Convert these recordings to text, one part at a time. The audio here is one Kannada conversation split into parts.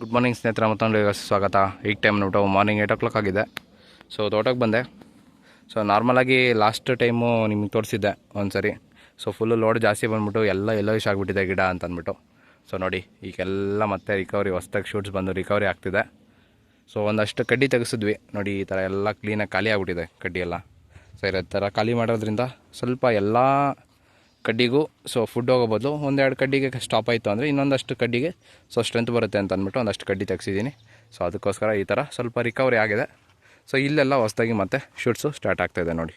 ಗುಡ್ ಮಾರ್ನಿಂಗ್ ಸ್ನೇಹಿತರ, ಮತ್ತೊಂದು ಸ್ವಾಗತ. ಈಗ ಟೈಮ್ ನೋಟು ಮಾರ್ನಿಂಗ್ ಏಯ್ಟ್ ಓ ಕ್ಲಾಕ್ ಆಗಿದೆ. ಸೊ ತೋಟಕ್ಕೆ ಬಂದೆ. ಸೊ ನಾರ್ಮಲಾಗಿ ಲಾಸ್ಟ್ ಟೈಮು ನಿಮಗೆ ತೋರಿಸಿದ್ದೆ ಒಂದು ಸರಿ ಸೊ ಫುಲ್ಲು ಲೋಡ್ ಜಾಸ್ತಿ ಬಂದ್ಬಿಟ್ಟು ಎಲ್ಲ ಎಲ್ಲ ಇಶ್ ಆಗಿಬಿಟ್ಟಿದೆ ಗಿಡ ಅಂತ ಅಂದ್ಬಿಟ್ಟು ಸೊ ನೋಡಿ, ಈಗೆಲ್ಲ ಮತ್ತೆ ರಿಕವರಿ ಹೊಸ್ದಾಗಿ ಶೂಟ್ಸ್ ಬಂದು ರಿಕವರಿ ಆಗ್ತಿದೆ. ಸೊ ಒಂದಷ್ಟು ಕಡ್ಡಿ ತೆಗೆಸಿದ್ವಿ. ನೋಡಿ, ಈ ಥರ ಎಲ್ಲ ಕ್ಲೀನಾಗಿ ಖಾಲಿ ಆಗಿಬಿಟ್ಟಿದೆ ಕಡ್ಡಿ ಎಲ್ಲ ಸೊ ಇರೋ ಥರ ಖಾಲಿ ಮಾಡೋದ್ರಿಂದ ಸ್ವಲ್ಪ ಎಲ್ಲ ಕಡ್ಡಿಗೂ ಸೊ ಫುಡ್ ಹೋಗೋ ಬದಲು ಒಂದೆರಡು ಕಡ್ಡಿಗೆ ಸ್ಟಾಪ್ ಆಯಿತು ಅಂದರೆ ಇನ್ನೊಂದಷ್ಟು ಕಡ್ಡಿಗೆ ಸೊ ಸ್ಟ್ರೆಂತ್ ಬರುತ್ತೆ ಅಂತ ಅಂದ್ಬಿಟ್ಟು ಒಂದಷ್ಟು ಕಡ್ಡಿ ತೆಗ್ಸಿದ್ದೀನಿ. ಸೊ ಅದಕ್ಕೋಸ್ಕರ ಈ ಥರ ಸ್ವಲ್ಪ ರಿಕವರಿ ಆಗಿದೆ. ಸೊ ಇಲ್ಲೆಲ್ಲ ಹೊಸ್ದಾಗಿ ಮತ್ತೆ ಶೂಟ್ಸು ಸ್ಟಾರ್ಟ್ ಆಗ್ತಾಯಿದೆ ನೋಡಿ.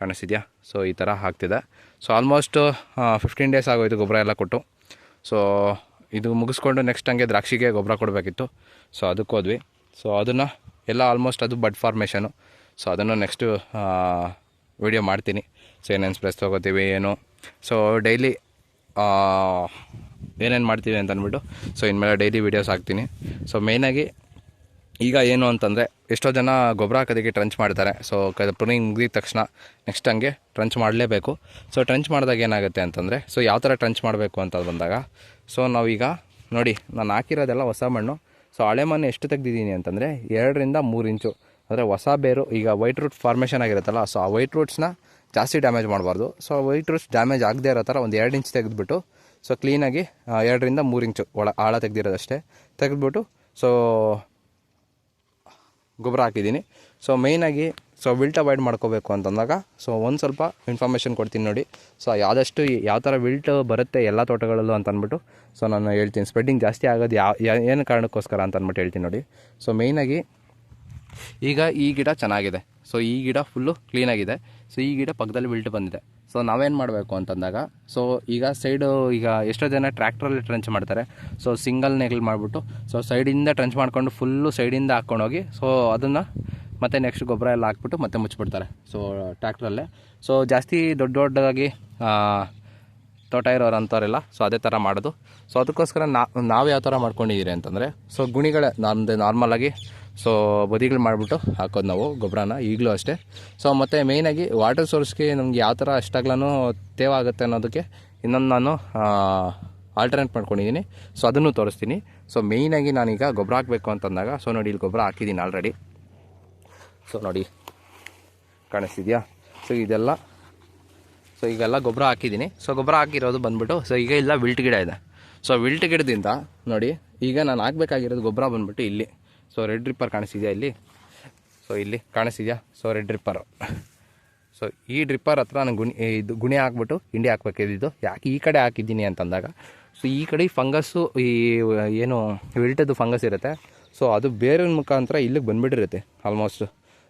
ಕಾಣಿಸ್ತಿದ್ಯಾ? ಸೊ ಈ ಥರ ಆಗ್ತಿದೆ. ಸೊ ಆಲ್ಮೋಸ್ಟ್ ಫಿಫ್ಟೀನ್ ಡೇಸ್ ಆಗೋಯ್ತು ಗೊಬ್ಬರ ಎಲ್ಲ ಕೊಟ್ಟು. ಸೊ ಇದು ಮುಗಿಸ್ಕೊಂಡು ನೆಕ್ಸ್ಟ್ ಹಂಗೆ ದ್ರಾಕ್ಷಿಗೆ ಗೊಬ್ಬರ ಕೊಡಬೇಕಿತ್ತು. ಸೊ ಅದಕ್ಕೆ ಹೋದ್ವಿ. ಸೊ ಅದನ್ನು ಎಲ್ಲ ಆಲ್ಮೋಸ್ಟ್ ಅದು ಬಡ್ ಫಾರ್ಮೇಷನು ಸೊ ಅದನ್ನು ನೆಕ್ಸ್ಟು ವಿಡಿಯೋ ಮಾಡ್ತೀನಿ. ಸೊ ಏನೇನು ಸ್ಪ್ರೆಸ್ ತೊಗೋತೀವಿ, ಏನು ಸೊ ಡೈಲಿ ಏನೇನು ಮಾಡ್ತೀವಿ ಅಂತ ಅಂದ್ಬಿಟ್ಟು ಸೊ ಇನ್ಮೇಲೆ ಡೈಲಿ ವೀಡಿಯೋಸ್ ಹಾಕ್ತೀನಿ. ಸೊ ಮೇಯ್ನಾಗಿ ಈಗ ಏನು ಅಂತಂದರೆ, ಎಷ್ಟೋ ಜನ ಗೊಬ್ಬರ ಹಾಕೋದಕ್ಕೆ ಟ್ರಂಚ್ ಮಾಡ್ತಾರೆ. ಸೊ ಕ ಪ್ರೂನಿಂಗ್ ಮುಗಿದ ತಕ್ಷಣ ನೆಕ್ಸ್ಟ್ ಹಂಗೆ ಟ್ರಂಚ್ ಮಾಡಲೇಬೇಕು. ಸೊ ಟ್ರಂಚ್ ಮಾಡಿದಾಗ ಏನಾಗುತ್ತೆ ಅಂತಂದರೆ ಸೊ ಯಾವ ಥರ ಟ್ರಂಚ್ ಮಾಡಬೇಕು ಅಂತ ಬಂದಾಗ ಸೊ ನಾವೀಗ ನೋಡಿ, ನಾನು ಹಾಕಿರೋದೆಲ್ಲ ಹೊಸ ಮಣ್ಣು. ಸೊ ಹಳೆ ಮಣ್ಣು ಎಷ್ಟು ತೆಗ್ದಿದ್ದೀನಿ ಅಂತಂದರೆ, ಎರಡರಿಂದ ಮೂರು ಇಂಚು. ಅಂದರೆ ಹೊಸ ಬೇರು, ಈಗ ವೈಟ್ ರೂಟ್ ಫಾರ್ಮೇಷನ್ ಆಗಿರುತ್ತಲ್ಲ ಸೊ ಆ ವೈಟ್ ರೂಟ್ಸ್ನ ಜಾಸ್ತಿ ಡ್ಯಾಮೇಜ್ ಮಾಡಬಾರ್ದು. ಸೊ ವೈಟ್ ರೂಟ್ಸ್ ಡ್ಯಾಮೇಜ್ ಆಗದೇ ಇರೋ ಥರ ಒಂದು ಎರಡು ಇಂಚ್ ತೆಗೆದುಬಿಟ್ಟು ಸೊ ಕ್ಲೀನಾಗಿ ಎರಡರಿಂದ ಮೂರು ಇಂಚು ಒಳ ಆಳ ತೆಗೆದಿರೋದಷ್ಟೇ. ತೆಗೆದ್ಬಿಟ್ಟು ಸೊ ಗೊಬ್ಬರ ಹಾಕಿದ್ದೀನಿ. ಸೊ ಮೇಯ್ನಾಗಿ ಸೊ ವಿಲ್ಟ್ ಅವಾಯ್ಡ್ ಮಾಡ್ಕೋಬೇಕು ಅಂತಂದಾಗ ಸೊ ಒಂದು ಸ್ವಲ್ಪ ಇನ್ಫಾರ್ಮೇಷನ್ ಕೊಡ್ತೀನಿ ನೋಡಿ. ಸೊ ಆದಷ್ಟು ಯಾವ ಥರ ವಿಲ್ಟ್ ಬರುತ್ತೆ ಎಲ್ಲ ತೋಟಗಳಲ್ಲೂ ಅಂತ ಅಂದ್ಬಿಟ್ಟು ಸೊ ನಾನು ಹೇಳ್ತೀನಿ. ಸ್ಪ್ರೆಡ್ಡಿಂಗ್ ಜಾಸ್ತಿ ಆಗೋದು ಯಾವ ಏನು ಕಾರಣಕ್ಕೋಸ್ಕರ ಅಂತ ಅಂದ್ಬಿಟ್ಟು ಹೇಳ್ತೀನಿ ನೋಡಿ. ಸೊ ಮೇಯ್ನಾಗಿ ಈಗ ಈ ಗಿಡ ಚೆನ್ನಾಗಿದೆ. ಸೊ ಈ ಗಿಡ ಫುಲ್ಲು ಕ್ಲೀನಾಗಿದೆ ಸೊ ಈ ಗಿಡ ಪಕ್ಕದಲ್ಲಿ ಬಿಲ್ಟ್ ಬಂದಿದೆ. ಸೊ ನಾವೇನು ಮಾಡಬೇಕು ಅಂತಂದಾಗ ಸೊ ಈಗ ಸೈಡು ಈಗ ಎಷ್ಟೋ ಜನ ಟ್ರ್ಯಾಕ್ಟ್ರಲ್ಲಿ ಟ್ರಂಚ್ ಮಾಡ್ತಾರೆ. ಸೊ ಸಿಂಗಲ್ ನೆಗಲ್ ಮಾಡಿಬಿಟ್ಟು ಸೊ ಸೈಡಿಂದ ಟ್ರಂಚ್ ಮಾಡ್ಕೊಂಡು ಫುಲ್ಲು ಸೈಡಿಂದ ಹಾಕ್ಕೊಂಡೋಗಿ ಸೊ ಅದನ್ನು ಮತ್ತೆ ನೆಕ್ಸ್ಟ್ ಗೊಬ್ಬರ ಎಲ್ಲ ಹಾಕ್ಬಿಟ್ಟು ಮತ್ತೆ ಮುಚ್ಚಿಬಿಡ್ತಾರೆ. ಸೊ ಟ್ರ್ಯಾಕ್ಟ್ರಲ್ಲೇ ಸೊ ಜಾಸ್ತಿ ದೊಡ್ಡ ದೊಡ್ಡದಾಗಿ ತೋಟ ಇರೋರು ಅಂಥವ್ರೆಲ್ಲ ಸೊ ಅದೇ ಥರ ಮಾಡೋದು. ಸೊ ಅದಕ್ಕೋಸ್ಕರ ನಾವು ಯಾವ ಥರ ಮಾಡ್ಕೊಂಡಿದ್ದೀರಿ ಅಂತಂದರೆ ಸೊ ಗುಣಿಗಳೇ ನಮ್ಮದು ನಾರ್ಮಲಾಗಿ ಸೊ ಬದಿಗಳು ಮಾಡಿಬಿಟ್ಟು ಹಾಕೋದು ನಾವು, ಗೊಬ್ಬರನ ಈಗಲೂ ಅಷ್ಟೇ. ಸೊ ಮತ್ತು ಮೇಯ್ನಾಗಿ ವಾಟರ್ ಸೋರ್ಸ್ಗೆ ನಮ್ಗೆ ಯಾವ ಥರ ಅಷ್ಟಾಗ್ಲೂ ತೇವ ಆಗುತ್ತೆ ಅನ್ನೋದಕ್ಕೆ ಇನ್ನೊಂದು ನಾನು ಆಲ್ಟರ್ನೇಟ್ ಮಾಡ್ಕೊಂಡಿದ್ದೀನಿ ಸೊ ಅದನ್ನು ತೋರಿಸ್ತೀನಿ. ಸೊ ಮೇಯ್ನಾಗಿ ನಾನೀಗ ಗೊಬ್ಬರ ಹಾಕಬೇಕು ಅಂತಂದಾಗ ಸೊ ನೋಡಿ ಇಲ್ಲಿ ಗೊಬ್ಬರ ಹಾಕಿದ್ದೀನಿ ಆಲ್ರೆಡಿ ಸೊ ನೋಡಿ, ಕಾಣಿಸ್ತಿದ್ಯಾ? ಸೊ ಇದೆಲ್ಲ ಸೊ ಈಗೆಲ್ಲ ಗೊಬ್ಬರ ಹಾಕಿದ್ದೀನಿ ಸೊ ಗೊಬ್ಬರ ಹಾಕಿರೋದು ಬಂದ್ಬಿಟ್ಟು ಸೊ ಈಗ ಇಲ್ಲ ವಿಲ್ಟ್ ಗಿಡ ಇದೆ. ಸೊ ವಿಲ್ಟ್ ಗಿಡದಿಂದ, ನೋಡಿ, ಈಗ ನಾನು ಹಾಕ್ಬೇಕಾಗಿರೋದು ಗೊಬ್ಬರ ಬಂದ್ಬಿಟ್ಟು ಇಲ್ಲಿ. ಸೊ ರೆಡ್ ರಿಪ್ಪರ್ ಕಾಣಿಸ್ತಿದ್ಯಾ ಇಲ್ಲಿ? ಸೊ ಇಲ್ಲಿ ಕಾಣಿಸ್ತಿದ್ಯಾ? ಸೊ ರೆಡ್ ಡ್ರಿಪ್ಪರು ಸೊ ಈ ಡ್ರಿಪ್ಪರ್ ಹತ್ರ ನಾನು ಗುಣಿ ಇದು ಗುಣಿ ಹಾಕ್ಬಿಟ್ಟು ಹಿಂಡಿ ಹಾಕ್ಬೇಕಿದ್ದು ಯಾಕೆ ಈ ಕಡೆ ಹಾಕಿದ್ದೀನಿ ಅಂತಂದಾಗ ಸೊ ಈ ಕಡೆ ಫಂಗಸ್ಸು ಈ ಏನು ವಿಲ್ಟದ್ದು ಫಂಗಸ್ ಇರುತ್ತೆ. ಸೊ ಅದು ಬೇರೆ ಮುಖಾಂತರ ಇಲ್ಲಿಗೆ ಬಂದುಬಿಟ್ಟಿರುತ್ತೆ ಆಲ್ಮೋಸ್ಟ್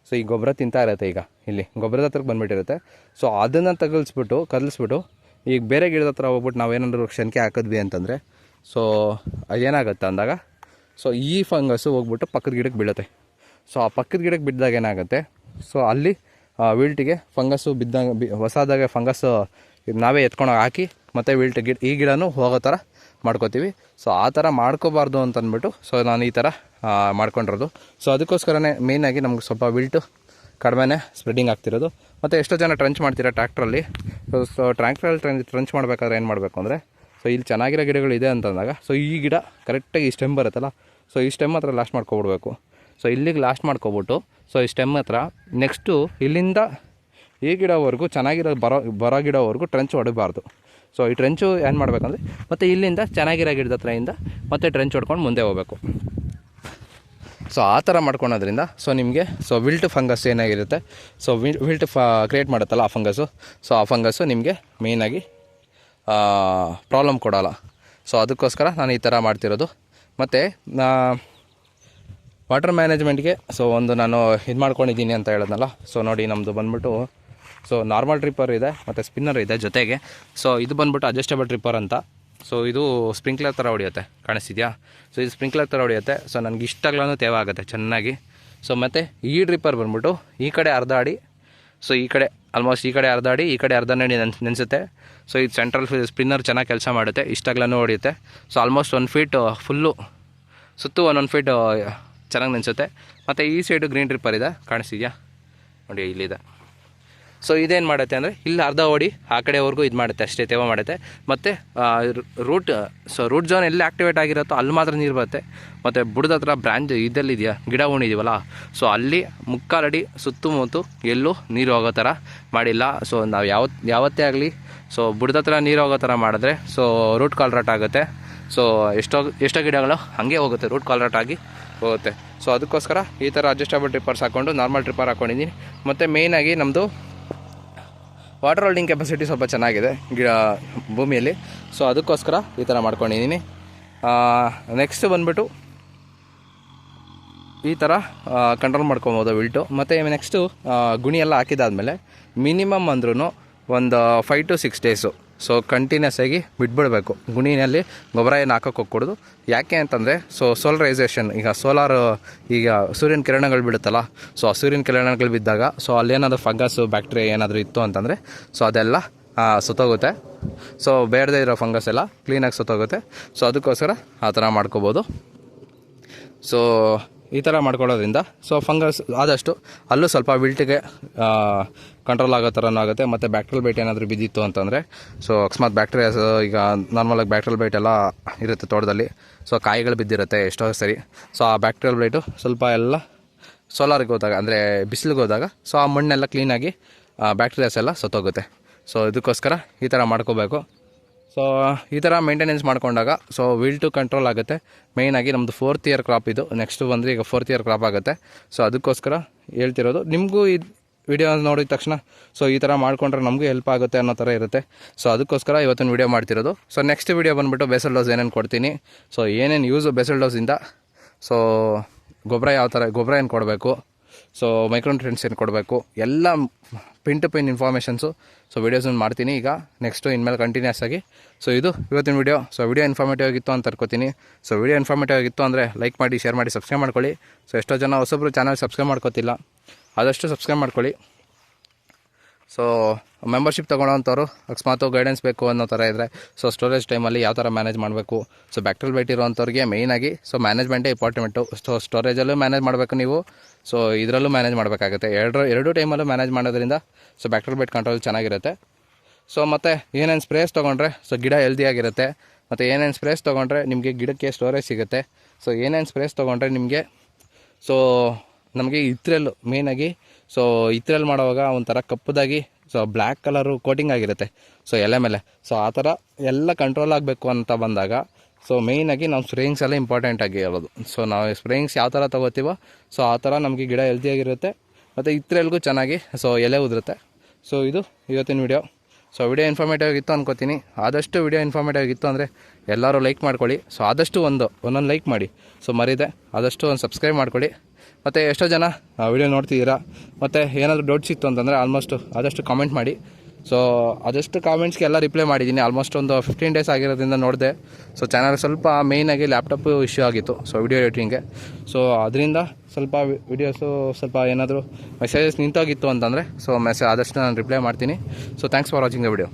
ಸೊ ಈ ಗೊಬ್ಬರ ತಿಂತಾ ಇರುತ್ತೆ ಈಗ ಇಲ್ಲಿ. ಗೊಬ್ಬರದ ಹತ್ರಕ್ಕೆ ಬಂದುಬಿಟ್ಟಿರುತ್ತೆ. ಸೊ ಅದನ್ನು ತಗಲ್ಸ್ಬಿಟ್ಟು, ಕದಲಿಸ್ಬಿಟ್ಟು, ಈಗ ಬೇರೆ ಗಿಡದ ಹತ್ರ ಹೋಗ್ಬಿಟ್ಟು ನಾವೇನಾದ್ರೂ ಶಂಕೆ ಹಾಕಿದ್ವಿ ಅಂತಂದರೆ ಸೊ ಅದೇನಾಗುತ್ತೆ ಅಂದಾಗ ಸೊ ಈ ಫಂಗಸ್ಸು ಹೋಗ್ಬಿಟ್ಟು ಪಕ್ಕದ ಗಿಡಕ್ಕೆ ಬೀಳುತ್ತೆ. ಸೊ ಆ ಪಕ್ಕದ ಗಿಡಕ್ಕೆ ಬಿದ್ದಾಗ ಏನಾಗುತ್ತೆ? ಸೊ ಅಲ್ಲಿ ವಿಲ್ಟಿಗೆ ಫಂಗಸ್ಸು ಬಿದ್ದಂಗೆ, ಬಿ, ಹೊಸದಾಗೆ ಫಂಗಸ್ ನಾವೇ ಎತ್ಕೊಂಡು ಹಾಕಿ, ಮತ್ತು ವಿಲ್ಟ್ ಗಿಡ, ಈ ಗಿಡನೂ ಹೋಗೋ ಥರ ಮಾಡ್ಕೋತೀವಿ. ಸೊ ಆ ಥರ ಮಾಡ್ಕೋಬಾರ್ದು ಅಂತಂದ್ಬಿಟ್ಟು ಸೊ ನಾನು ಈ ಥರ ಮಾಡ್ಕೊಂಡಿರೋದು. ಸೊ ಅದಕ್ಕೋಸ್ಕರನೇ ಮೇಯ್ನಾಗಿ ನಮ್ಗೆ ಸ್ವಲ್ಪ ವಿಲ್ಟು ಕಡಿಮೆನೇ ಸ್ಪ್ರೆಡ್ಡಿಂಗ್ ಆಗ್ತಿರೋದು. ಮತ್ತು ಎಷ್ಟೋ ಜನ ಟ್ರಂಚ್ ಮಾಡ್ತೀರಾ ಟ್ರ್ಯಾಕ್ಟ್ರಲ್ಲಿ ಸೊ ಟ್ರ್ಯಾಕ್ಟ್ರಲ್ಲಿ ಟ್ರಂಚ್ ಟ್ರಂಚ್ ಮಾಡಬೇಕಾದ್ರೆ ಏನು ಮಾಡಬೇಕು ಅಂದರೆ ಸೊ ಇಲ್ಲಿ ಚೆನ್ನಾಗಿರೋ ಗಿಡಗಳು ಇದೆ ಅಂತಂದಾಗ ಸೊ ಈ ಗಿಡ ಕರೆಕ್ಟಾಗಿ ಈ ಸ್ಟೆಮ್ ಬರುತ್ತಲ್ಲ ಸೊ ಈ ಸ್ಟೆಮ್ ಹತ್ರ ಲಾಸ್ಟ್ ಮಾಡ್ಕೊಬಿಡ್ಬೇಕು. ಸೊ ಇಲ್ಲಿಗೆ ಲಾಸ್ಟ್ ಮಾಡ್ಕೊಬಿಟ್ಟು, ಸೊ ಈ ಸ್ಟೆಮ್ ಹತ್ರ ನೆಕ್ಸ್ಟು ಇಲ್ಲಿಂದ ಈ ಗಿಡವರೆಗೂ ಚೆನ್ನಾಗಿರೋ ಬರೋ ಬರೋ ಗಿಡವರೆಗೂ ಟ್ರೆಂಚ್ ಹೊಡಬಾರ್ದು. ಸೊ ಈ ಟ್ರೆಂಚು ಏನು ಮಾಡಬೇಕಂದ್ರೆ, ಮತ್ತು ಇಲ್ಲಿಂದ ಚೆನ್ನಾಗಿರೋ ಗಿಡದ ಹತ್ರದಿಂದ ಮತ್ತೆ ಟ್ರೆಂಚ್ ಹೊಡ್ಕೊಂಡು ಮುಂದೆ ಹೋಗಬೇಕು. ಸೊ ಆ ಥರ ಮಾಡ್ಕೊಳೋದ್ರಿಂದ, ಸೊ ನಿಮಗೆ, ಸೊ ವಿಲ್ಟ್ ಫಂಗಸ್ ಏನಾಗಿರುತ್ತೆ, ಸೊ ವಿಲ್ ವಿಲ್ಟ್ ಫ ಕ್ರಿಯೇಟ್ ಮಾಡುತ್ತಲ್ಲ ಆ ಫಂಗಸ್ಸು ಸೊ ಆ ಫಂಗಸ್ಸು ನಿಮಗೆ ಮೇಯ್ನಾಗಿ ಪ್ರಾಬ್ಲಮ್ ಕೊಡೋಲ್ಲ. ಸೊ ಅದಕ್ಕೋಸ್ಕರ ನಾನು ಈ ಥರ ಮಾಡ್ತಿರೋದು. ಮತ್ತು ವಾಟರ್ ಮ್ಯಾನೇಜ್ಮೆಂಟ್ಗೆ ಸೊ ಒಂದು ನಾನು ಇದು ಮಾಡ್ಕೊಂಡಿದ್ದೀನಿ ಅಂತ ಹೇಳಿದ್ನಲ್ಲ. ಸೊ ನೋಡಿ ನಮ್ಮದು ಬಂದ್ಬಿಟ್ಟು ಸೊ ನಾರ್ಮಲ್ ಟ್ರಿಪ್ಪರ್ ಇದೆ, ಮತ್ತು ಸ್ಪಿನ್ನರ್ ಇದೆ ಜೊತೆಗೆ. ಸೊ ಇದು ಬಂದ್ಬಿಟ್ಟು ಅಡ್ಜಸ್ಟೇಬಲ್ ಟ್ರಿಪ್ಪರ್ ಅಂತ. ಸೊ ಇದು ಸ್ಪ್ರಿಂಕ್ಲರ್ ಥರ ಹೊಡೆಯುತ್ತೆ. ಕಾಣಿಸ್ತಿದ್ಯಾ? ಸೊ ಇದು ಸ್ಪ್ರಿಂಕ್ಲರ್ ಥರ ಹೊಡೆಯುತ್ತೆ. ಸೊ ನನಗೆ ಇಷ್ಟಾಗ್ಲೂ ತೇವ ಆಗುತ್ತೆ ಚೆನ್ನಾಗಿ. ಸೊ ಮತ್ತು ಈ ಡ್ರಿಪ್ಪರ್ ಬಂದ್ಬಿಟ್ಟು, ಈ ಕಡೆ ಅರ್ಧ ಅಡಿ ಸೊ ಈ ಕಡೆ ಆಲ್ಮೋಸ್ಟ್ ಈ ಕಡೆ ಅರ್ಧ ಅಡಿ, ಈ ಕಡೆ ಅರ್ಧ ಅಡಿ ನೆನ್ಸ್ ನೆನೆಸುತ್ತೆ. ಸೊ ಇದು ಸೆಂಟ್ರಲ್ ಸ್ಪಿನ್ನರ್ ಚೆನ್ನಾಗಿ ಕೆಲಸ ಮಾಡುತ್ತೆ. ಇಷ್ಟಾಗ್ಲೂ ಹೊಡಿಯುತ್ತೆ. So almost one feet full ಸುತ್ತು ಒಂದೊಂದು ಫೀಟ್ ಚೆನ್ನಾಗಿ ನೆನೆಸುತ್ತೆ. ಮತ್ತು ಈ ಸೈಡು ಗ್ರೀನ್ ಟ್ರಿಪ್ಪರ್ ಇದೆ. ಕಾಣಿಸ್ತಿದ್ಯಾ? ನೋಡಿ, ಇಲ್ಲಿದೆ. ಸೊ ಇದೇನು ಮಾಡುತ್ತೆ ಅಂದರೆ ಇಲ್ಲಿ ಅರ್ಧ ಓಡಿ ಆ ಕಡೆವರೆಗೂ ಇದು ಮಾಡುತ್ತೆ ಅಷ್ಟೇ, ತೇವ ಮಾಡುತ್ತೆ. ಮತ್ತು ರೂಟ್ ಸೊ ರೂಟ್ ಜೋನ್ ಎಲ್ಲಿ ಆಕ್ಟಿವೇಟ್ ಆಗಿರುತ್ತೋ ಅಲ್ಲಿ ಮಾತ್ರ ನೀರು ಬರುತ್ತೆ. ಮತ್ತು, ಬುಡದ ಹತ್ರ ಬ್ರ್ಯಾಂಚ್ ಇದೆಲ್ಲಿದೆಯಾ ಗಿಡ ಉಣಿದೀವಲ್ಲ ಸೊ ಅಲ್ಲಿ ಮುಕ್ಕಾಲಡಿ, ಸುತ್ತಮುತ್ತು ಎಲ್ಲೂ ನೀರು ಹೋಗೋ ಥರ ಮಾಡಿಲ್ಲ. ಸೊ ನಾವು ಯಾವತ್ತು ಯಾವತ್ತೇ ಆಗಲಿ ಸೊ ಬುಡದ ಹತ್ರ ನೀರು ಹೋಗೋ ಥರ ಮಾಡಿದ್ರೆ ಸೊ ರೂಟ್ ಕಾಲ್ರಾಟ್ ಆಗುತ್ತೆ. ಸೊ ಎಷ್ಟೋ ಎಷ್ಟೋ ಗಿಡಗಳು ಹಾಗೆ ಹೋಗುತ್ತೆ ರೂಟ್ ಕಾಲ್ರಾಟ್ ಆಗಿ ಹೋಗುತ್ತೆ. ಸೊ ಅದಕ್ಕೋಸ್ಕರ ಈ ಥರ ಅಡ್ಜಸ್ಟಬಲ್ ಟ್ರಿಪ್ಪರ್ಸ್ ಹಾಕ್ಕೊಂಡು ನಾರ್ಮಲ್ ಟ್ರಿಪ್ಪರ್ ಹಾಕ್ಕೊಂಡಿದ್ದೀನಿ ಮತ್ತು ಮೇಯ್ನಾಗಿ ನಮ್ಮದು ವಾಟರ್ ಹೋಲ್ಡಿಂಗ್ ಕೆಪಾಸಿಟಿ ಸ್ವಲ್ಪ ಚೆನ್ನಾಗಿದೆ ಗಿಡ ಭೂಮಿಯಲ್ಲಿ. ಸೊ ಅದಕ್ಕೋಸ್ಕರ ಈ ಥರ ಮಾಡ್ಕೊಂಡಿದ್ದೀನಿ. ನೆಕ್ಸ್ಟ್ ಬಂದ್ಬಿಟ್ಟು ಈ ಥರ ಕಂಟ್ರೋಲ್ ಮಾಡ್ಕೊಬೋದು ವಿಲ್ಟು ಮತ್ತು ನೆಕ್ಸ್ಟು ಗುಣಿ ಎಲ್ಲ ಹಾಕಿದಾದ್ಮೇಲೆ ಮಿನಿಮಮ್ ಅಂದ್ರೂ ಒಂದು five to six days so continuous ಆಗಿ ಬಿಟ್ಬಿಡಬೇಕು. ಗುಣಿನಲ್ಲಿ ಗೊಬ್ಬರ ಏನು ಹಾಕೋಕೆ ಹೋಗ್ಕೊಡೋದು. ಯಾಕೆ ಅಂತಂದರೆ ಸೊ ಸೋಲರೈಸೇಷನ್ ಈಗ ಸೋಲಾರ್ ಈಗ ಸೂರ್ಯನ ಕಿರಣಗಳು ಬಿಡುತ್ತಲ್ಲ ಸೊ ಆ ಸೂರ್ಯನ ಕಿರಣಗಳು ಬಿದ್ದಾಗ ಸೊ ಅಲ್ಲೇನಾದರೂ ಫಂಗಸ್ಸು ಬ್ಯಾಕ್ಟೀರಿಯಾ ಏನಾದರೂ ಇತ್ತು ಅಂತಂದರೆ ಸೊ ಅದೆಲ್ಲ ಸುತ್ತೋಗುತ್ತೆ. ಸೊ ಬೇಡದೇ ಇರೋ ಫಂಗಸ್ ಎಲ್ಲ ಕ್ಲೀನಾಗಿ ಸುತ್ತೋಗುತ್ತೆ. ಸೊ ಅದಕ್ಕೋಸ್ಕರ ಆ ಥರ ಮಾಡ್ಕೋಬೋದು. ಸೊ ಈ ಥರ ಮಾಡ್ಕೊಳ್ಳೋದ್ರಿಂದ. ಸೊ ಫಂಗಸ್ ಆದಷ್ಟು ಅಲ್ಲೂ ಸ್ವಲ್ಪ ವಿಲ್ಟಿಗೆ ಕಂಟ್ರೋಲ್ ಆಗೋ ಥರನೂ ಆಗುತ್ತೆ. ಮತ್ತು ಬ್ಯಾಕ್ಟ್ರಿಯಲ್ ಬೈಟ್ ಏನಾದರೂ ಬಿದ್ದಿತ್ತು ಅಂತಂದರೆ ಸೊ ಅಕಸ್ಮಾತ್ ಬ್ಯಾಕ್ಟೀರಿಯಾಸ್ ಈಗ ನಾರ್ಮಲಾಗಿ ಬ್ಯಾಕ್ಟ್ರಿಯಲ್ ಬೈಟ್ ಎಲ್ಲ ಇರುತ್ತೆ ತೋಟದಲ್ಲಿ. ಸೊ ಕಾಯಿಗಳು ಬಿದ್ದಿರುತ್ತೆ ಎಷ್ಟೋ ಸರಿ. ಸೊ ಆ ಬ್ಯಾಕ್ಟ್ರಿಯಲ್ ಬೈಟು ಸ್ವಲ್ಪ ಎಲ್ಲ ಸೋಲಾರಿಗೆ ಹೋದಾಗ, ಅಂದರೆ ಬಿಸಿಲಿಗೆ ಹೋದಾಗ ಸೊ ಆ ಮಣ್ಣೆಲ್ಲ ಕ್ಲೀನಾಗಿ ಬ್ಯಾಕ್ಟೀರಿಯಾಸ್ ಎಲ್ಲ ಸತ್ತೋಗುತ್ತೆ. ಸೊ ಇದಕ್ಕೋಸ್ಕರ ಈ ಥರ ಮಾಡ್ಕೋಬೇಕು. ಸೊ ಈ ಥರ ಮೇಂಟೆನೆನ್ಸ್ ಮಾಡ್ಕೊಂಡಾಗ ಸೊ ವಿಲ್ ಟು ಕಂಟ್ರೋಲ್ ಆಗುತ್ತೆ. ಮೇಯ್ನಾಗಿ ನಮ್ಮದು ಫೋರ್ತ್ ಇಯರ್ ಕ್ರಾಪ್ ಇದು. ನೆಕ್ಸ್ಟ್ ಬಂದರೆ ಈಗ ಫೋರ್ತ್ ಇಯರ್ ಕ್ರಾಪ್ ಆಗುತ್ತೆ. ಸೊ ಅದಕ್ಕೋಸ್ಕರ ಹೇಳ್ತಿರೋದು, ನಿಮಗೂ ಇದು ವಿಡಿಯೋ ನೋಡಿದ ತಕ್ಷಣ ಸೊ ಈ ಥರ ಮಾಡ್ಕೊಂಡ್ರೆ ನಮಗೂ ಹೆಲ್ಪ್ ಆಗುತ್ತೆ ಅನ್ನೋ ಥರ ಇರುತ್ತೆ. ಸೊ ಅದಕ್ಕೋಸ್ಕರ ಇವತ್ತಿನ ವಿಡಿಯೋ ಮಾಡ್ತಿರೋದು. ಸೊ ನೆಕ್ಸ್ಟ್ ವಿಡಿಯೋ ಬಂದುಬಿಟ್ಟು ಬೇಸಲ್ ಡೋಸ್ ಏನೇನು ಕೊಡ್ತೀನಿ. ಸೊ ಏನೇನು ಯೂಸು ಬೇಸಲ್ ಡೋಸಿಂದ ಸೊ ಗೊಬ್ಬರ ಯಾವ ಥರ ಗೊಬ್ಬರ ಏನು ಕೊಡಬೇಕು? ಸೊ ಟ್ರೆಂಡ್ಸ್ ಏನು ಕೊಡಬೇಕು? ಎಲ್ಲ pin to pin informations so ವೀಡಿಯೋಸನ್ನು ಮಾಡ್ತೀನಿ. ಈಗ ನೆಕ್ಸ್ಟು ಇನ್ಮೇಲೆ ಕಂಟಿನ್ಯೂಸ್ ಆಗಿ. ಸೊ ಇದು ಇವತ್ತಿನ ವೀಡಿಯೋ ಸೊ ವೀಡಿಯೋ ಇನ್ಫಾರ್ಮೇಟಿವ್ ಆಗಿತ್ತು ಅಂತ ಅನ್ಕೋತೀನಿ. ಸೊ ವಿಡಿಯೋ ಇನ್ಫಾರ್ಮೇಟಿವ್ ಆಗಿತ್ತು ಅಂದರೆ ಲೈಕ್ ಮಾಡಿ ಶೇರ್ ಮಾಡಿ ಸಬ್ಸ್ಕ್ರೈಬ್ ಮಾಡ್ಕೊಳ್ಳಿ. ಸೊ ಎಷ್ಟೋ ಜನ ಹೊಸೊಬ್ರು ಚಾನಲ್ ಸಬ್ಸ್ಕ್ರೈಬ್ ಮಾಡ್ಕೋತಿಲ್ಲ. ಆದಷ್ಟು ಸಬ್ಸ್ಕ್ರೈಬ್ ಮಾಡ್ಕೊಳ್ಳಿ. ಸೊ ಮೆಂಬರ್ಶಿಪ್ ತೊಗೊಳೋಂಥವ್ರು ಅಕಸ್ಮಾತು ಗೈಡೆನ್ಸ್ ಬೇಕು ಅನ್ನೋ ಥರ ಇದ್ದರೆ ಸೊ ಸ್ಟೋರೇಜ್ ಟೈಮಲ್ಲಿ ಯಾವ ಥರ ಮ್ಯಾನೇಜ್ ಮಾಡಬೇಕು? ಸೊ ಬ್ಯಾಕ್ಟಲ್ ಬೈಟ್ ಇರೋವಂಥವ್ರಿಗೆ ಮೇಯ್ನಾಗಿ ಸೊ ಮ್ಯಾನೇಜ್ಮೆಂಟೇ ಇಂಪಾರ್ಟೆಂಟು ಸೊ ಸ್ಟೋರೇಜಲ್ಲೂ ಮ್ಯಾನೇಜ್ ಮಾಡಬೇಕು ನೀವು. ಸೊ ಇದರಲ್ಲೂ ಮ್ಯಾನೇಜ್ ಮಾಡಬೇಕಾಗುತ್ತೆ. ಎರಡು, ಎರಡೂ ಟೈಮಲ್ಲೂ ಮ್ಯಾನೇಜ್ ಮಾಡೋದ್ರಿಂದ ಸೊ ಬ್ಯಾಕ್ಟ್ರಲ್ ಬೈಟ್ ಕಂಟ್ರೋಲ್ ಚೆನ್ನಾಗಿರುತ್ತೆ. ಸೊ ಮತ್ತು ಏನೇನು ಸ್ಪ್ರೇಸ್ ತೊಗೊಂಡ್ರೆ ಸೊ ಗಿಡ ಹೆಲ್ದಿಯಾಗಿರುತ್ತೆ ಮತ್ತು ಏನೇನು ಸ್ಪ್ರೇಸ್ ತೊಗೊಂಡ್ರೆ ನಿಮಗೆ ಗಿಡಕ್ಕೆ ಸ್ಟೋರೇಜ್ ಸಿಗುತ್ತೆ. ಸೊ ಏನೇನು ಸ್ಪ್ರೇಸ್ ತೊಗೊಂಡ್ರೆ ನಿಮಗೆ ಸೊ ನಮಗೆ ಇದ್ರಲ್ಲೂ ಮೇಯ್ನಾಗಿ ಸೊ ಇತ್ರೆಲ್ ಮಾಡುವಾಗ ಒಂಥರ ಕಪ್ಪದಾಗಿ ಸೊ ಬ್ಲ್ಯಾಕ್ ಕಲರು ಕೋಟಿಂಗ್ ಆಗಿರುತ್ತೆ. ಸೊ ಎಲೆ ಮೇಲೆ. ಸೊ ಆ ಥರ ಎಲ್ಲ ಕಂಟ್ರೋಲ್ ಆಗಬೇಕು ಅಂತ ಬಂದಾಗ ಸೊ ಮೇಯ್ನಾಗಿ ನಾವು ಸ್ಪ್ರೇಯಿಂಗ್ಸ್ ಎಲ್ಲ ಇಂಪಾರ್ಟೆಂಟ್ ಆಗಿ ಹೇಳೋದು ಸೊ ನಾವು ಸ್ಪ್ರೇಯಿಂಗ್ಸ್ ಯಾವ ಥರ ತೊಗೋತೀವೋ ಸೊ ಆ ಥರ ನಮಗೆ ಗಿಡ ಹೆಲ್ದಿಯಾಗಿರುತ್ತೆ ಮತ್ತು ಇತ್ರೆಲ್ಗೂ ಚೆನ್ನಾಗಿ ಸೊ ಎಲೆ ಉದುರುತ್ತೆ. ಸೊ ಇದು ಇವತ್ತಿನ ವಿಡಿಯೋ ಸೊ ವಿಡಿಯೋ ಇನ್ಫಾರ್ಮೇಟಿವ್ ಆಗಿತ್ತು ಅನ್ಕೋತೀನಿ. ಆದಷ್ಟು ವಿಡಿಯೋ ಇನ್ಫಾರ್ಮೇಟಿವ್ ಆಗಿತ್ತು ಅಂದರೆ ಎಲ್ಲರೂ ಲೈಕ್ ಮಾಡ್ಕೊಳ್ಳಿ. ಸೊ ಆದಷ್ಟು ಒಂದು, ಒಂದೊಂದು ಲೈಕ್ ಮಾಡಿ. ಸೊ ಮರಿದೆ. ಆದಷ್ಟು ಒಂದು ಸಬ್ಸ್ಕ್ರೈಬ್ ಮಾಡ್ಕೊಳ್ಳಿ. ಮತ್ತು ಎಷ್ಟೋ ಜನ ವಿಡಿಯೋ ನೋಡ್ತಿದ್ದೀರಾ? ಮತ್ತು ಏನಾದರೂ ಡೌಟ್ಸ್ ಇತ್ತು ಅಂತಂದರೆ ಆಲ್ಮೋಸ್ಟ್ ಆದಷ್ಟು ಕಾಮೆಂಟ್ ಮಾಡಿ. ಸೊ ಆದಷ್ಟು ಕಾಮೆಂಟ್ಸ್ಗೆ ಎಲ್ಲ ರಿಪ್ಲೈ ಮಾಡಿದ್ದೀನಿ. ಆಲ್ಮೋಸ್ಟ್ ಒಂದು ಫಿಫ್ಟೀನ್ ಡೇಸ್ ಆಗಿರೋದ್ರಿಂದ ನೋಡಿದೆ. ಸೊ ಚಾನಲ್ ಸ್ವಲ್ಪ ಮೇಯ್ನಾಗಿ ಲ್ಯಾಪ್ಟಾಪ್ ಇಶ್ಯೂ ಆಗಿತ್ತು. ಸೊ ವಿಡಿಯೋ ಎಡಿಟಿಂಗ್ಗೆ ಸೊ ಅದರಿಂದ ಸ್ವಲ್ಪ ವಿಡಿಯೋಸು ಸ್ವಲ್ಪ ಏನಾದರೂ ಮೆಸೇಜಸ್ ನಿಂತೋಗಿತ್ತು ಅಂತಂದರೆ ಸೊ ಮೆಸೇಜ್ ಆದಷ್ಟು ನಾನು ರಿಪ್ಲೈ ಮಾಡ್ತೀನಿ. So thanks for watching the video